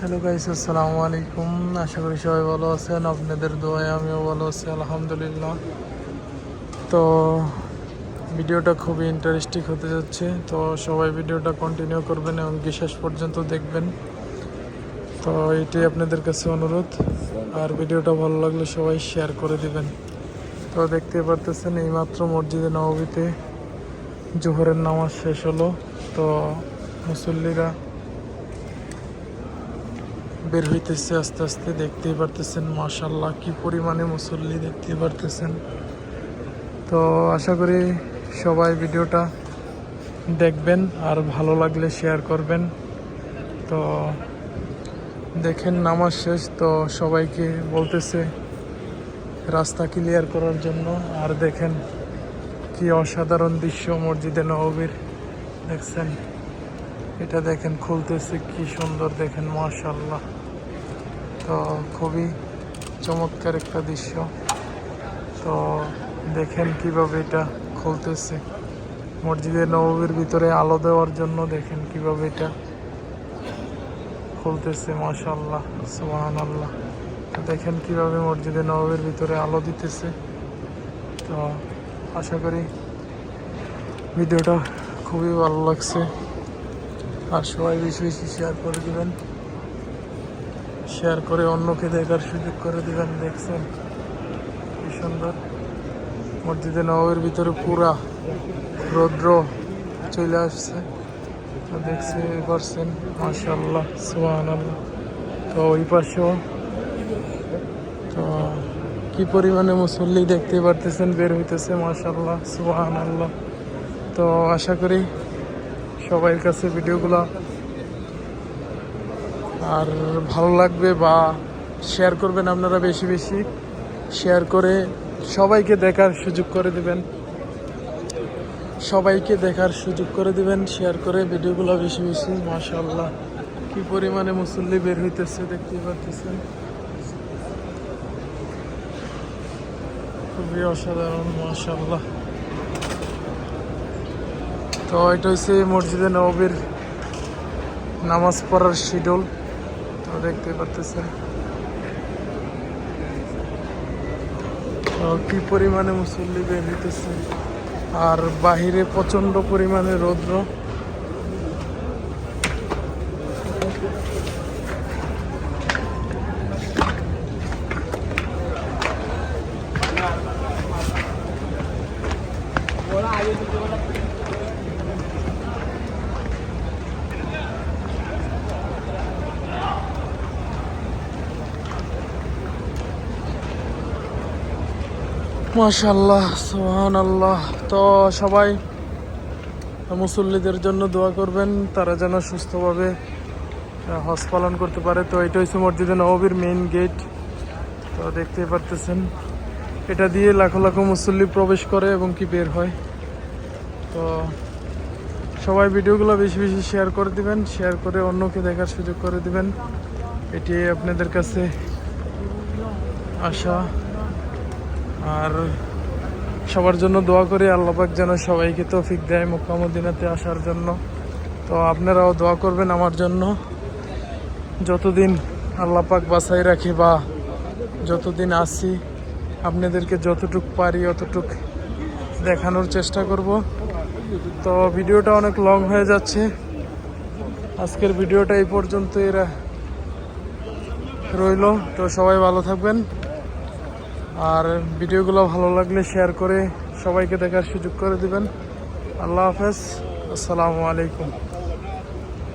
Hello guys আসসালামু আলাইকুম আশা করি সবাই ভালো আছেন। আপনাদের দোয়ায় আমিও ভালো আছি, আলহামদুলিল্লাহ। তো, ভিডিওটা খুবই ইন্টারেস্টিং হতে যাচ্ছে। তো, সবাই ভিডিওটা কন্টিনিউ করবেন এবং বিশেষ পর্যন্ত দেখবেন। তো, এটাই আপনাদের কাছে অনুরোধ। আর ভিডিওটা ভালো লাগলে সবাই শেয়ার করে দিবেন। তো দেখতে পারতেছেন, এইমাত্র মসজিদে নববীতে জোহরের নামাজ শেষ হলো। তো, মুসল্লিরা বের হইতেছে, আস্তে আস্তে দেখতেই পারতেছেন মাশাল্লাহ কি পরিমাণে মুসল্লি দেখতেই পারতেছেন। তো আশা করি সবাই ভিডিওটা দেখবেন আর ভালো লাগলে শেয়ার করবেন। তো দেখেন নামাজ শেষ, তো সবাইকে বলতেছে রাস্তা ক্লিয়ার করার জন্য। আর দেখেন কি অসাধারণ দৃশ্য মসজিদে নববীর, দেখছেন? এটা দেখেন খুলতেছে, কি সুন্দর দেখেন মাশাল্লাহ তো খুবই চমৎকার একটা দৃশ্য। তো দেখেন কীভাবে এটা খুলতেছে। মসজিদে নববীর ভিতরে আলো দেওয়ার জন্য দেখেন কীভাবে এটা খুলতেছে মাশাল্লাহ সুবাহান আল্লাহ দেখেন কীভাবে মসজিদে নবীর ভিতরে আলো দিতেছে। তো আশা করি ভিডিওটা খুবই ভালো লাগছে। আর সবাই বেশি বেশি শেয়ার করে দিবেন। শেয়ার করে অন্যকে দেখার সুযোগ করে দিবেন, দেখছেন? কি সুন্দর। মসজিদে নবের ভিতরে পুরা রৌদ্র চলে আসছে। দেখছে করছেন মাশাল্লাহ সুহান তো ওই পাশেও, তো কি পরিমাণে মুসল্লি দেখতে পারতেছেন, বের হইতেছে মাশাল্লাহ সুহান আল্লাহ তো আশা করি সবার কাছে ভিডিওগুলো আর ভালো লাগবে বা শেয়ার করবেন আপনারা বেশি বেশি। শেয়ার করে সবাইকে দেখার সুযোগ করে দিবেন। সবাইকে দেখার সুযোগ করে দিবেন শেয়ার করে ভিডিওগুলো বেশি বেশি। মাশাল্লাহ কি পরিমাণে মুসল্লি বের হইতেছে দেখতে পাচ্ছেন। খুবই অসাধারণ মাশাল্লাহ তো এটা হচ্ছে মসজিদে নবীর নামাজ পড়ার শিডিউল তো দেখতে পারতেছেন কি পরিমাণে মুসল্লি বের হইতেছে। আর বাহিরে প্রচণ্ড পরিমাণে রৌদ্র। মাশাল্লাহ সোহান আল্লাহ তো সবাই মুসল্লিদের জন্য দোয়া করবেন, তারা যেন সুস্থভাবে হজ পালন করতে পারে। তো এটা হচ্ছে মসজিদে নববীর মেইন গেট তো দেখতেই পারতেছেন, এটা দিয়ে লাখো লাখো মুসল্লি প্রবেশ করে এবং কি বের হয়। তো সবাই ভিডিওগুলো বেশি বেশি শেয়ার করে দিবেন শেয়ার করে অন্যকে দেখার সুযোগ করে দিবেন। এটি আপনাদের কাছে আশা। আর সবার জন্য দোয়া করি আল্লাপাক যেন সবাইকে তৌফিক দেয় মক্কামদিনাতে আসার জন্য। তো আপনারাও দোয়া করবেন আমার জন্য। যতদিন আল্লাপাক বাসাই রাখি বা যতদিন আসি আপনাদেরকে যতটুক পারি অতটুক দেখানোর চেষ্টা করব। তো ভিডিওটা অনেক লং হয়ে যাচ্ছে। আজকের ভিডিওটা এই পর্যন্ত এরা রইল। তো সবাই ভালো থাকবেন। আর ভিডিওগুলো ভালো লাগলে শেয়ার করে সবাইকে দেখার সুযোগ করে দিবেন। আল্লাহ হাফেজ। আসসালামু আলাইকুম।